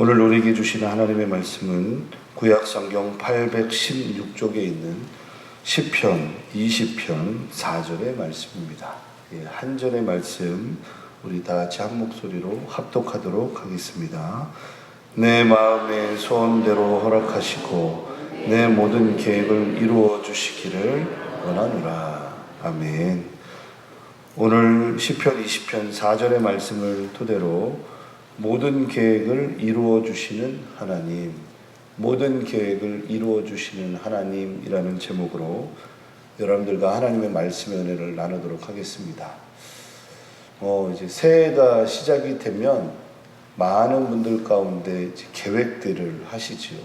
오늘 우리에게 주시는 하나님의 말씀은 구약 성경 816쪽에 있는 시편 20편 4절의 말씀입니다. 예, 한 절의 말씀 우리 다 같이 한 목소리로 합독하도록 하겠습니다. 내 마음의 소원대로 허락하시고 내 모든 계획을 이루어 주시기를 원하노라. 아멘. 오늘 시편 20편 4절의 말씀을 토대로 모든 계획을 이루어 주시는 하나님, 모든 계획을 이루어 주시는 하나님이라는 제목으로 여러분들과 하나님의 말씀의 은혜를 나누도록 하겠습니다. 어, 이제 새해가 시작이 되면 많은 분들 가운데 계획들을 하시지요.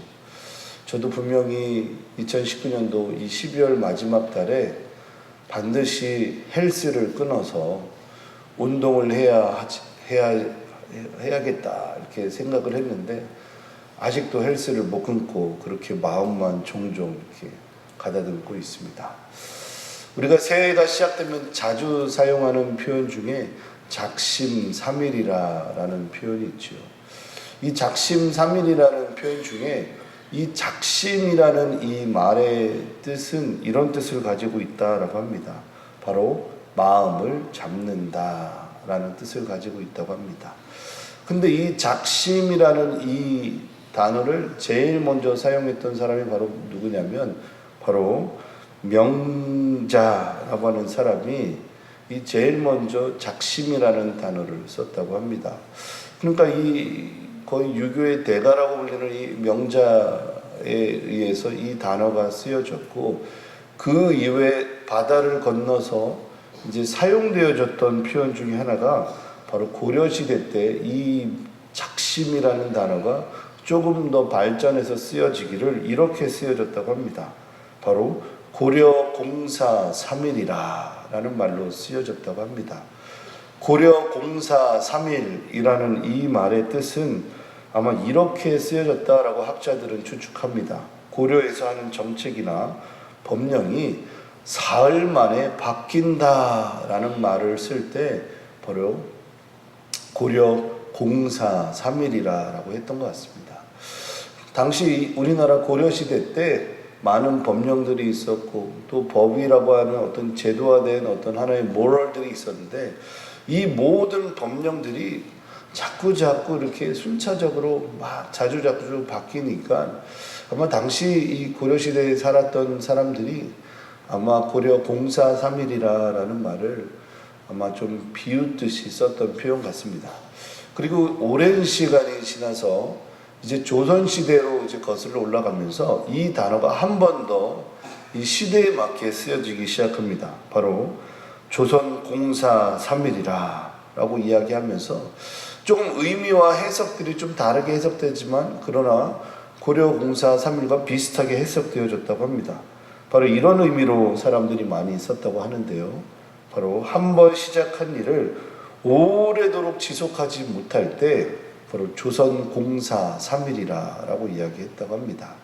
저도 분명히 2019년도 이 12월 마지막 달에 반드시 헬스를 끊어서 운동을 해야 해야 해야겠다 이렇게 생각을 했는데 아직도 헬스를 못 끊고 그렇게 마음만 종종 이렇게 가다듬고 있습니다. 우리가 새해가 시작되면 자주 사용하는 표현 중에 작심 삼일이라는 표현이 있죠. 이 작심 삼일이라는 표현 중에 이 작심이라는 이 말의 뜻은 이런 뜻을 가지고 있다라고 합니다. 바로 마음을 잡는다라는 뜻을 가지고 있다고 합니다. 근데 이 작심이라는 이 단어를 제일 먼저 사용했던 사람이 바로 누구냐면 바로 명자라고 하는 사람이 이 제일 먼저 작심이라는 단어를 썼다고 합니다. 그러니까 이 거의 유교의 대가라고 불리는 이 명자에 의해서 이 단어가 쓰여졌고 그 이외에 바다를 건너서 이제 사용되어졌던 표현 중에 하나가 바로 고려시대 때 이 작심이라는 단어가 조금 더 발전해서 쓰여지기를 이렇게 쓰여졌다고 합니다. 바로 고려 공사 3일이라라는 말로 쓰여졌다고 합니다. 고려 공사 3일이라는 이 말의 뜻은 아마 이렇게 쓰여졌다라고 학자들은 추측합니다. 고려에서 하는 정책이나 법령이 사흘 만에 바뀐다라는 말을 쓸 때 바로 고려 공사 3일이라고 했던 것 같습니다. 당시 우리나라 고려 시대 때 많은 법령들이 있었고 또 법이라고 하는 어떤 제도화된 어떤 하나의 모럴들이 있었는데 이 모든 법령들이 자꾸 자꾸 이렇게 순차적으로 막 자주 자주 바뀌니까 아마 당시 이 고려 시대에 살았던 사람들이 아마 고려 공사 3일이라라는 말을 아마 좀 비웃듯이 썼던 표현 같습니다. 그리고 오랜 시간이 지나서 이제 조선 시대로 이제 거슬러 올라가면서 이 단어가 한 번 더 이 시대에 맞게 쓰여지기 시작합니다. 바로 조선 공사 3일이라 라고 이야기하면서 조금 의미와 해석들이 좀 다르게 해석되지만 그러나 고려 공사 3일과 비슷하게 해석되어졌다고 합니다. 바로 이런 의미로 사람들이 많이 썼다고 하는데요. 바로 한 번 시작한 일을 오래도록 지속하지 못할 때 바로 조선 공사 3일이라라고 이야기했다고 합니다.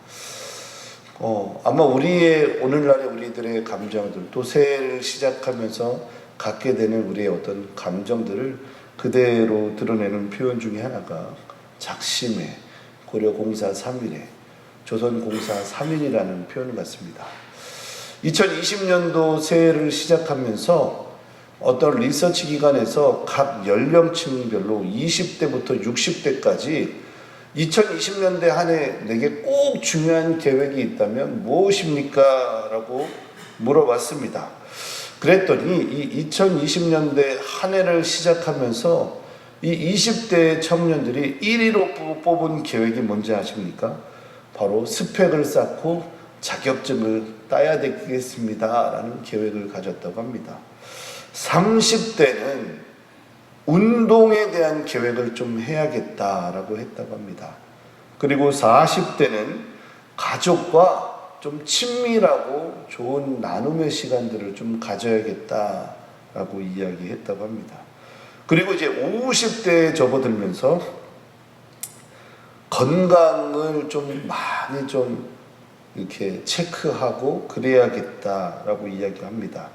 어, 아마 우리의 오늘날의 우리들의 감정들 또 새해를 시작하면서 갖게 되는 우리의 어떤 감정들을 그대로 드러내는 표현 중에 하나가 작심의 고려 공사 3일에 조선 공사 3일이라는 표현 같습니다. 2020년도 새해를 시작하면서 어떤 리서치 기관에서 각 연령층별로 20대부터 60대까지 2020년대 한 해 내게 꼭 중요한 계획이 있다면 무엇입니까? 라고 물어봤습니다. 그랬더니 이 2020년대 한 해를 시작하면서 이 20대 청년들이 1위로 뽑은 계획이 뭔지 아십니까? 바로 스펙을 쌓고 자격증을 따야 되겠습니다. 라는 계획을 가졌다고 합니다. 30대는 운동에 대한 계획을 좀 해야겠다라고 했다고 합니다. 그리고 40대는 가족과 좀 친밀하고 좋은 나눔의 시간들을 좀 가져야겠다라고 이야기했다고 합니다. 그리고 이제 50대에 접어들면서 건강을 좀 많이 좀 이렇게 체크하고 그래야겠다라고 이야기합니다.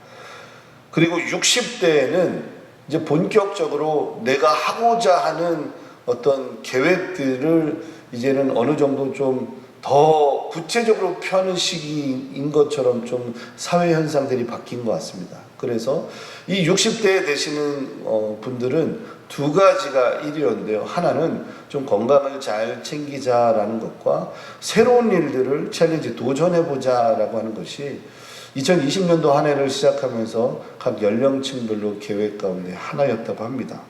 그리고 60대에는 이제 본격적으로 내가 하고자 하는 어떤 계획들을 이제는 어느 정도 좀 더 구체적으로 펴는 시기인 것처럼 좀 사회 현상들이 바뀐 것 같습니다. 그래서 이 60대에 되시는 어, 분들은 두 가지가 일이었는데요. 하나는 좀 건강을 잘 챙기자라는 것과 새로운 일들을 챌린지 도전해보자라고 하는 것이 2020년도 한 해를 시작하면서 각 연령층별로 계획 가운데 하나였다고 합니다.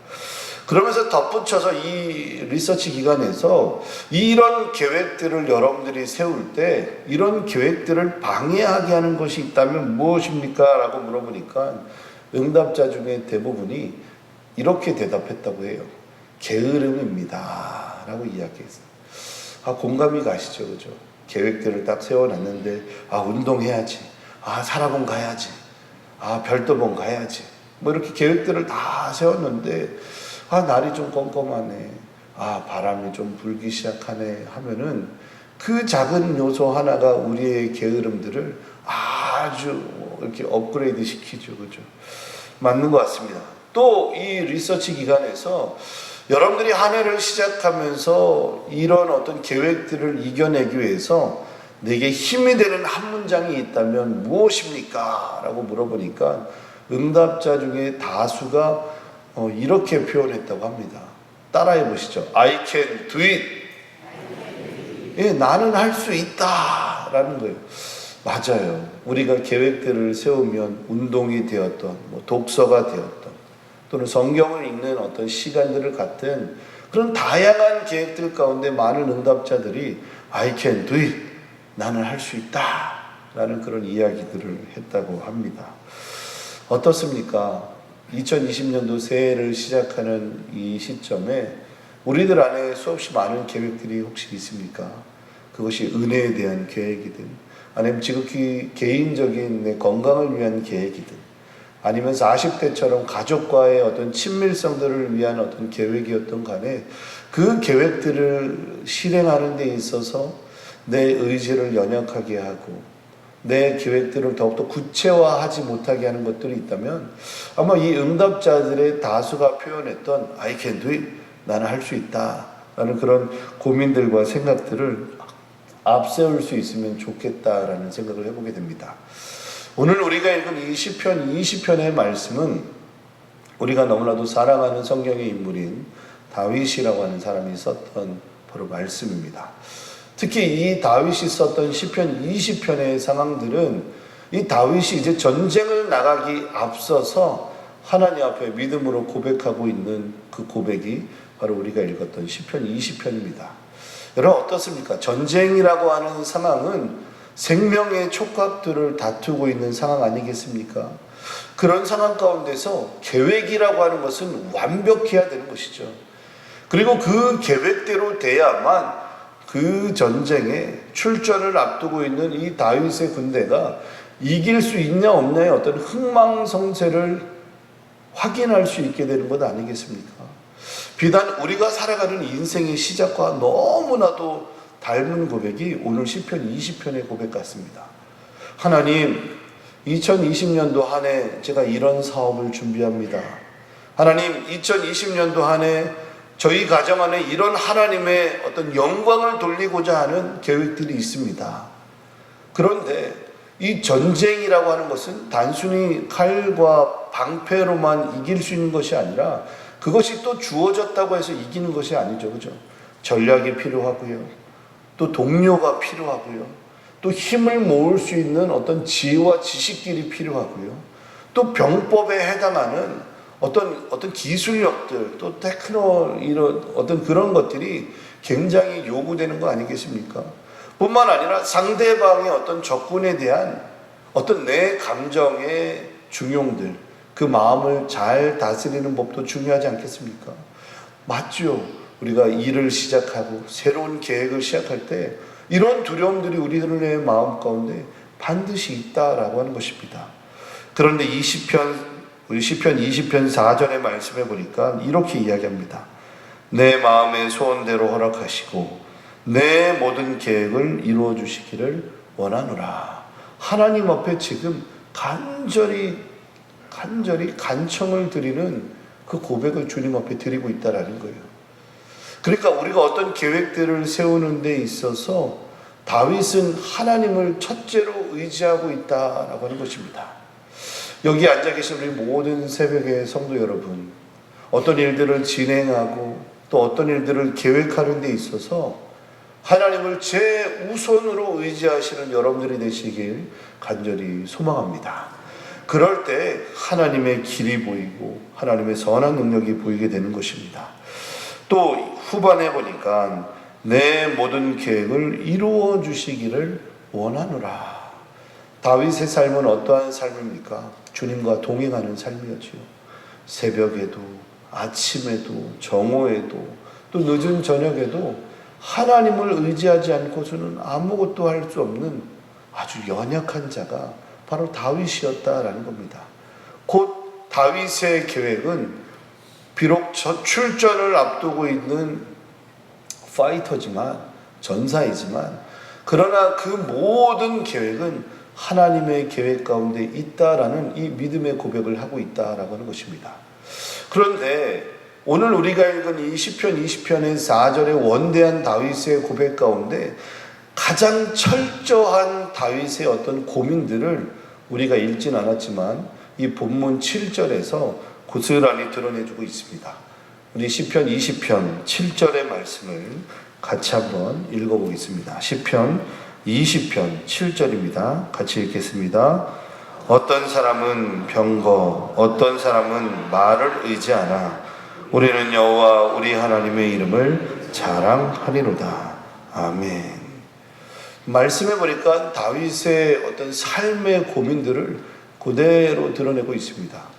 그러면서 덧붙여서 이 리서치 기관에서 이런 계획들을 여러분들이 세울 때 이런 계획들을 방해하게 하는 것이 있다면 무엇입니까? 라고 물어보니까 응답자 중에 대부분이 이렇게 대답했다고 해요. 게으름입니다. 라고 이야기했어요. 아, 공감이 가시죠. 그죠? 계획들을 딱 세워놨는데, 아, 운동해야지. 아, 사라본 가야지. 아, 별도본 가야지. 뭐 이렇게 계획들을 다 세웠는데, 아, 날이 좀 껌껌하네. 아, 바람이 좀 불기 시작하네. 하면은 그 작은 요소 하나가 우리의 게으름들을 아주 이렇게 업그레이드 시키죠. 그죠? 맞는 것 같습니다. 또 이 리서치 기관에서 여러분들이 한 해를 시작하면서 이런 어떤 계획들을 이겨내기 위해서 내게 힘이 되는 한 문장이 있다면 무엇입니까? 라고 물어보니까 응답자 중에 다수가 어, 이렇게 표현했다고 합니다. 따라해 보시죠. I can do it. 예, 나는 할 수 있다. 라는 거예요. 맞아요. 우리가 계획들을 세우면 운동이 되었던, 뭐 독서가 되었던, 또는 성경을 읽는 어떤 시간들을 갖든 그런 다양한 계획들 가운데 많은 응답자들이 I can do it. 나는 할 수 있다. 라는 그런 이야기들을 했다고 합니다. 어떻습니까? 2020년도 새해를 시작하는 이 시점에 우리들 안에 수없이 많은 계획들이 혹시 있습니까? 그것이 은혜에 대한 계획이든 아니면 지극히 개인적인 내 건강을 위한 계획이든 아니면 40대처럼 가족과의 어떤 친밀성들을 위한 어떤 계획이었던 간에 그 계획들을 실행하는 데 있어서 내 의지를 연약하게 하고 내 계획들을 더욱더 구체화하지 못하게 하는 것들이 있다면 아마 이 응답자들의 다수가 표현했던 I can do it 나는 할 수 있다 라는 그런 고민들과 생각들을 앞세울 수 있으면 좋겠다라는 생각을 해보게 됩니다. 오늘 우리가 읽은 이 시편 20편의 말씀은 우리가 너무나도 사랑하는 성경의 인물인 다윗이라고 하는 사람이 썼던 바로 말씀입니다. 특히 이 다윗이 썼던 시편 20편의 상황들은 이 다윗이 이제 전쟁을 나가기 앞서서 하나님 앞에 믿음으로 고백하고 있는 그 고백이 바로 우리가 읽었던 시편 20편입니다. 여러분 어떻습니까? 전쟁이라고 하는 상황은 생명의 촉각들을 다투고 있는 상황 아니겠습니까? 그런 상황 가운데서 계획이라고 하는 것은 완벽해야 되는 것이죠. 그리고 그 계획대로 돼야만 그 전쟁에 출전을 앞두고 있는 이 다윗의 군대가 이길 수 있냐 없냐의 어떤 흥망성쇠를 확인할 수 있게 되는 것 아니겠습니까? 비단 우리가 살아가는 인생의 시작과 너무나도 닮은 고백이 오늘 시편 20편의 고백 같습니다. 하나님, 2020년도 한 해 제가 이런 사업을 준비합니다. 하나님, 2020년도 한해 저희 가정 안에 이런 하나님의 어떤 영광을 돌리고자 하는 계획들이 있습니다. 그런데 이 전쟁이라고 하는 것은 단순히 칼과 방패로만 이길 수 있는 것이 아니라 그것이 또 주어졌다고 해서 이기는 것이 아니죠. 그죠? 전략이 필요하고요. 또 동료가 필요하고요. 또 힘을 모을 수 있는 어떤 지혜와 지식들이 필요하고요. 또 병법에 해당하는 어떤 어떤 기술력들 또 테크노 이런 어떤 그런 것들이 굉장히 요구되는 거 아니겠습니까? 뿐만 아니라 상대방의 어떤 적군에 대한 어떤 내 감정의 중용들 그 마음을 잘 다스리는 법도 중요하지 않겠습니까? 맞죠. 우리가 일을 시작하고 새로운 계획을 시작할 때 이런 두려움들이 우리들의 마음 가운데 반드시 있다라고 하는 것입니다. 그런데 이 시편 우리 시편 20편 4절의 말씀에 보니까 이렇게 이야기합니다. 내 마음의 소원대로 허락하시고 내 모든 계획을 이루어 주시기를 원하노라. 하나님 앞에 지금 간절히 간절히 간청을 드리는 그 고백을 주님 앞에 드리고 있다라는 거예요. 그러니까 우리가 어떤 계획들을 세우는 데 있어서 다윗은 하나님을 첫째로 의지하고 있다라고 하는 것입니다. 여기 앉아 계신 우리 모든 새벽의 성도 여러분, 어떤 일들을 진행하고 또 어떤 일들을 계획하는 데 있어서 하나님을 제 우선으로 의지하시는 여러분들이 되시길 간절히 소망합니다. 그럴 때 하나님의 길이 보이고 하나님의 선한 능력이 보이게 되는 것입니다. 또 후반에 보니까 내 모든 계획을 이루어 주시기를 원하노라. 다윗의 삶은 어떠한 삶입니까? 주님과 동행하는 삶이었지요. 새벽에도 아침에도 정오에도 또 늦은 저녁에도 하나님을 의지하지 않고서는 아무것도 할 수 없는 아주 연약한 자가 바로 다윗이었다라는 겁니다. 곧 다윗의 계획은 비록 저 출전을 앞두고 있는 파이터지만 전사이지만 그러나 그 모든 계획은 하나님의 계획 가운데 있다라는 이 믿음의 고백을 하고 있다라고 하는 것입니다. 그런데 오늘 우리가 읽은 이 시편 20편의 4절의 원대한 다윗의 고백 가운데 가장 철저한 다윗의 어떤 고민들을 우리가 읽진 않았지만 이 본문 7절에서 고스란히 드러내주고 있습니다. 우리 시편 20편 7절의 말씀을 같이 한번 읽어보겠습니다. 시편 20편 7절입니다. 같이 읽겠습니다. 어떤 사람은 병거, 어떤 사람은 말을 의지하나 우리는 여호와 우리 하나님의 이름을 자랑하리로다. 아멘. 말씀해 보니까 다윗의 어떤 삶의 고민들을 그대로 드러내고 있습니다.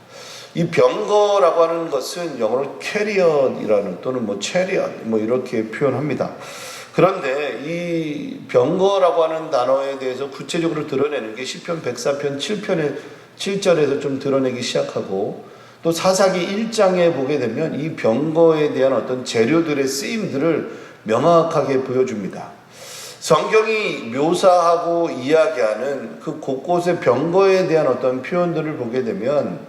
이 병거라고 하는 것은 영어로 캐리엇이라는 또는 뭐 체리엇 뭐 이렇게 표현합니다. 그런데 이 병거라고 하는 단어에 대해서 구체적으로 드러내는 게 시편 104편 7편의 7절에서 좀 드러내기 시작하고 또 사사기 1장에 보게 되면 이 병거에 대한 어떤 재료들의 쓰임들을 명확하게 보여줍니다. 성경이 묘사하고 이야기하는 그 곳곳의 병거에 대한 어떤 표현들을 보게 되면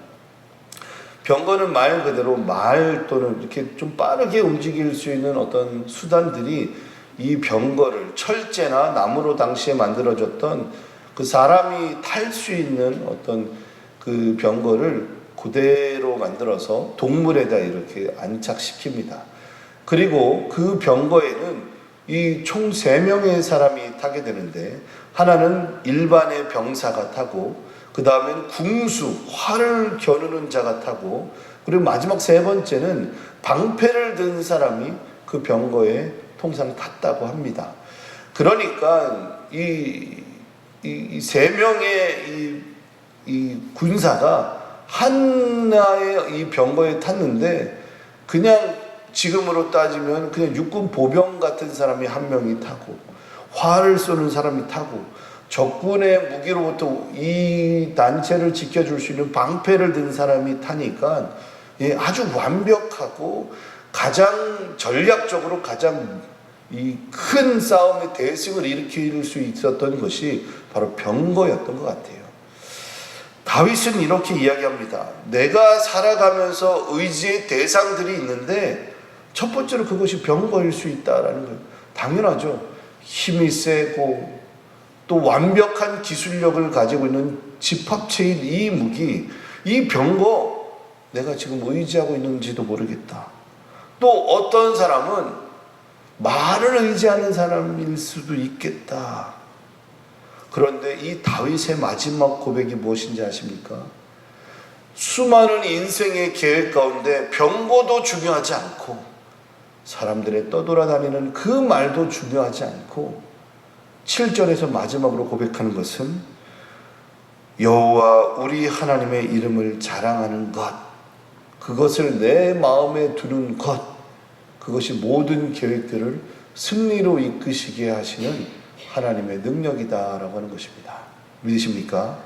병거는 말 그대로 말 또는 이렇게 좀 빠르게 움직일 수 있는 어떤 수단들이 이 병거를 철제나 나무로 당시에 만들어졌던 그 사람이 탈 수 있는 어떤 그 병거를 그대로 만들어서 동물에다 이렇게 안착시킵니다. 그리고 그 병거에는 이총세 명의 사람이 타게 되는데 하나는 일반의 병사가 타고 그 다음엔 궁수 활을 겨누는 자가 타고 그리고 마지막 세 번째는 방패를 든 사람이 그 병거에 통상 탔다고 합니다. 그러니까 이 이세 명의 이, 이 군사가 하나의 이 병거에 탔는데 그냥 지금으로 따지면 그냥 육군 보병 같은 사람이 한 명이 타고 활을 쏘는 사람이 타고 적군의 무기로부터 이 단체를 지켜줄 수 있는 방패를 든 사람이 타니까 예, 아주 완벽하고 가장 전략적으로 가장 이 큰 싸움의 대승을 일으킬 수 있었던 것이 바로 병거였던 것 같아요. 다윗은 이렇게 이야기합니다. 내가 살아가면서 의지의 대상들이 있는데 첫 번째로 그것이 병거일 수 있다라는 거예요. 당연하죠. 힘이 세고 또 완벽한 기술력을 가지고 있는 집합체인 이 무기, 이 병거 내가 지금 의지하고 있는지도 모르겠다. 또 어떤 사람은 말을 의지하는 사람일 수도 있겠다. 그런데 이 다윗의 마지막 고백이 무엇인지 아십니까? 수많은 인생의 계획 가운데 병고도 중요하지 않고 사람들의 떠돌아다니는 그 말도 중요하지 않고 7절에서 마지막으로 고백하는 것은 여호와 우리 하나님의 이름을 자랑하는 것 그것을 내 마음에 두는 것 그것이 모든 계획들을 승리로 이끄시게 하시는 하나님의 능력이다라고 하는 것입니다. 믿으십니까?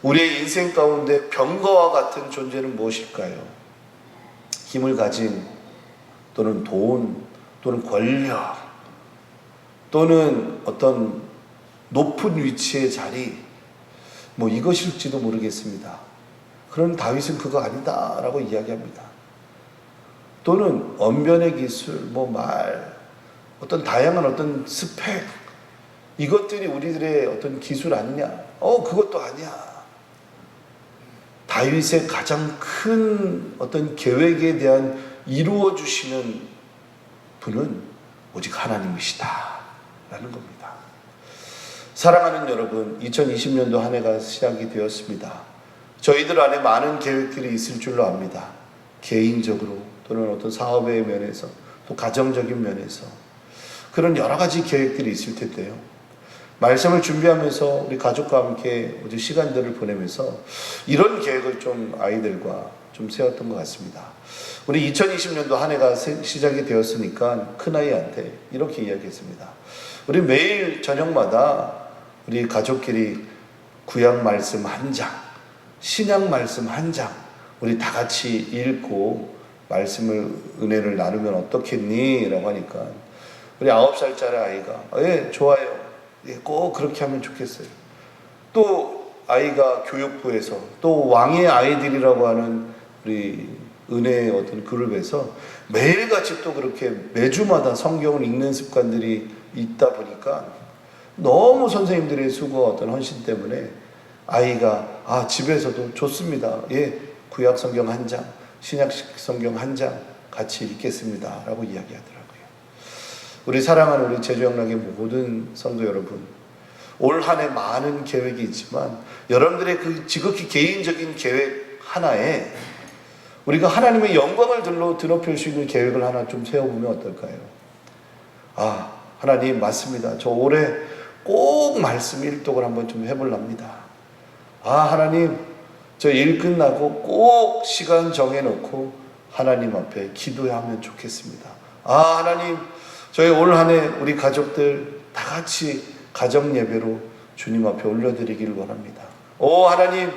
우리의 인생 가운데 병거와 같은 존재는 무엇일까요? 힘을 가진 또는 돈 또는 권력 또는 어떤 높은 위치의 자리 뭐 이것일지도 모르겠습니다. 그런 다윗은 그거 아니다라고 이야기합니다. 또는 언변의 기술, 뭐 말, 어떤 다양한 어떤 스펙 이것들이 우리들의 어떤 기술 아니냐? 어, 그것도 아니야. 다윗의 가장 큰 어떤 계획에 대한 이루어 주시는 분은 오직 하나님이시다. 라는 겁니다. 사랑하는 여러분, 2020년도 한 해가 시작이 되었습니다. 저희들 안에 많은 계획들이 있을 줄로 압니다. 개인적으로 또는 어떤 사업의 면에서 또 가정적인 면에서 그런 여러 가지 계획들이 있을 텐데요. 말씀을 준비하면서 우리 가족과 함께 어제 시간들을 보내면서 이런 계획을 좀 아이들과 좀 세웠던 것 같습니다. 우리 2020년도 한 해가 세- 시작이 되었으니까 큰아이한테 이렇게 이야기했습니다. 우리 매일 저녁마다 우리 가족끼리 구약 말씀 한 장, 신약 말씀 한 장, 우리 다 같이 읽고 말씀을, 은혜를 나누면 어떻겠니? 라고 하니까 우리 아홉 살짜리 아이가, 예, 좋아요. 예, 꼭 그렇게 하면 좋겠어요. 또 아이가 교육부에서 또 왕의 아이들이라고 하는 우리 은혜의 어떤 그룹에서 매일같이 또 그렇게 매주마다 성경을 읽는 습관들이 있다 보니까 너무 선생님들의 수고 어떤 헌신 때문에 아이가 아 집에서도 좋습니다. 예, 구약 성경 한 장, 신약 성경 한 장 같이 읽겠습니다라고 이야기하더라고요. 우리 사랑하는 우리 제주 영락의 모든 성도 여러분, 올 한 해 많은 계획이 있지만 여러분들의 그 지극히 개인적인 계획 하나에 우리가 하나님의 영광을 들러 드높일 수 있는 계획을 하나 좀 세워보면 어떨까요? 아, 하나님 맞습니다. 저 올해 꼭 말씀 일독을 한번 좀 해볼랍니다. 아, 하나님 저 일 끝나고 꼭 시간 정해놓고 하나님 앞에 기도하면 좋겠습니다. 아, 하나님 저희 올 한 해 우리 가족들 다 같이 가정 예배로 주님 앞에 올려드리기를 원합니다. 오 하나님,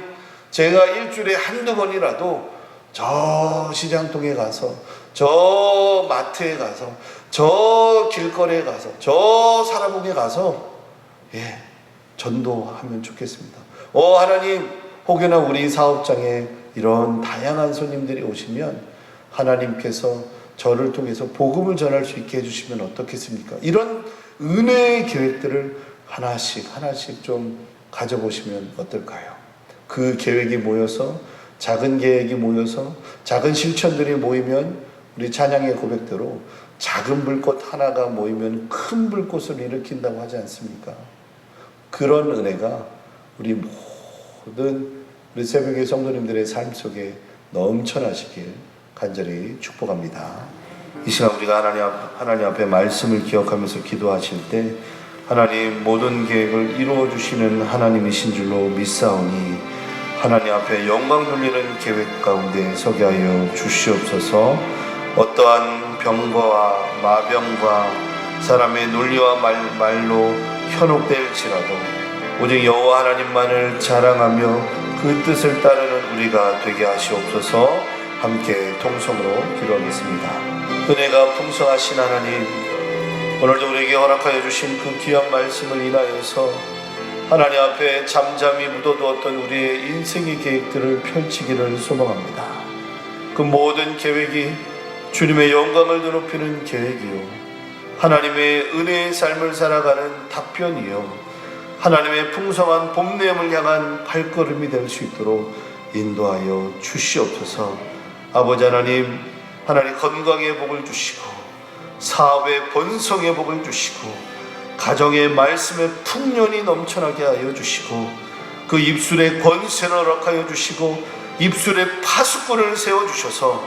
제가 일주일에 한두 번이라도 저 시장통에 가서, 저 마트에 가서, 저 길거리에 가서, 저 사람에게 가서, 예, 전도하면 좋겠습니다. 오 하나님, 혹여나 우리 사업장에 이런 다양한 손님들이 오시면 하나님께서 저를 통해서 복음을 전할 수 있게 해주시면 어떻겠습니까? 이런 은혜의 계획들을 하나씩 하나씩 좀 가져보시면 어떨까요? 그 계획이 모여서 작은 계획이 모여서 작은 실천들이 모이면 우리 찬양의 고백대로 작은 불꽃 하나가 모이면 큰 불꽃을 일으킨다고 하지 않습니까? 그런 은혜가 우리 모든 우리 새벽의 성도님들의 삶 속에 넘쳐나시길 간절히 축복합니다. 이 시간 우리가 하나님, 앞, 하나님 앞에 말씀을 기억하면서 기도하실 때 하나님 모든 계획을 이루어 주시는 하나님이신 줄로 믿사오니 하나님 앞에 영광 돌리는 계획 가운데 서게 하여 주시옵소서 어떠한 병과 마병과 사람의 논리와 말, 말로 현혹될 지라도 오직 여호와 하나님만을 자랑하며 그 뜻을 따르는 우리가 되게 하시옵소서 함께 통성으로 기도하겠습니다. 은혜가 풍성하신 하나님 오늘도 우리에게 허락하여 주신 그 귀한 말씀을 인하여서 하나님 앞에 잠잠히 묻어두었던 우리의 인생의 계획들을 펼치기를 소망합니다. 그 모든 계획이 주님의 영광을 드높이는 계획이요. 하나님의 은혜의 삶을 살아가는 답변이요. 하나님의 풍성한 봄내음을 향한 발걸음이 될 수 있도록 인도하여 주시옵소서. 아버지 하나님, 하나님 건강의 복을 주시고 사업의 번성의 복을 주시고 가정의 말씀의 풍년이 넘쳐나게 하여 주시고 그 입술에 권세를 허락하여 주시고 입술에 파수꾼을 세워 주셔서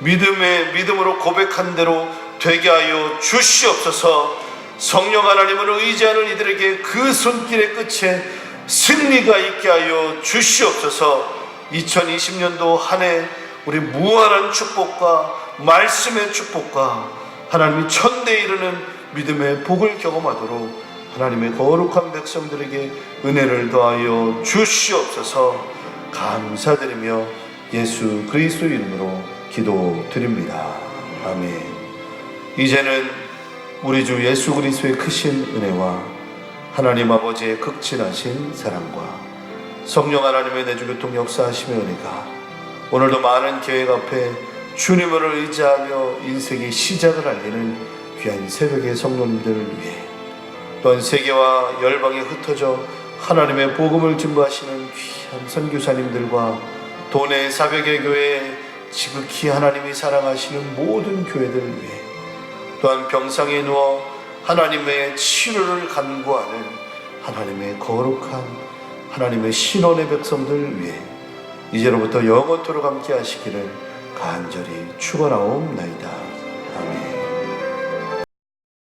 믿음의 믿음으로 고백한 대로 되게 하여 주시옵소서. 성령 하나님을 의지하는 이들에게 그 손길의 끝에 승리가 있게 하여 주시옵소서. 2020년도 한 해 우리 무한한 축복과 말씀의 축복과 하나님이 천대 이르는 믿음의 복을 경험하도록 하나님의 거룩한 백성들에게 은혜를 더하여 주시옵소서 감사드리며 예수 그리스도 이름으로 기도드립니다. 아멘. 이제는 우리 주 예수 그리스도의 크신 은혜와 하나님 아버지의 극진하신 사랑과 성령 하나님의 내주 교통 역사하심의 은혜가 오늘도 많은 계획 앞에 주님을 의지하며 인생의 시작을 알리는 귀한 새벽의 성도님들을 위해 또한 세계와 열방에 흩어져 하나님의 복음을 증거하시는 귀한 선교사님들과 도내 사백의 교회 지극히 하나님이 사랑하시는 모든 교회들을 위해 또한 병상에 누워 하나님의 치료를 간구하는 하나님의 거룩한 하나님의 신원의 백성들을 위해 이제로부터 영원토록 함께 하시기를 간절히 축원하옵나이다. 아멘.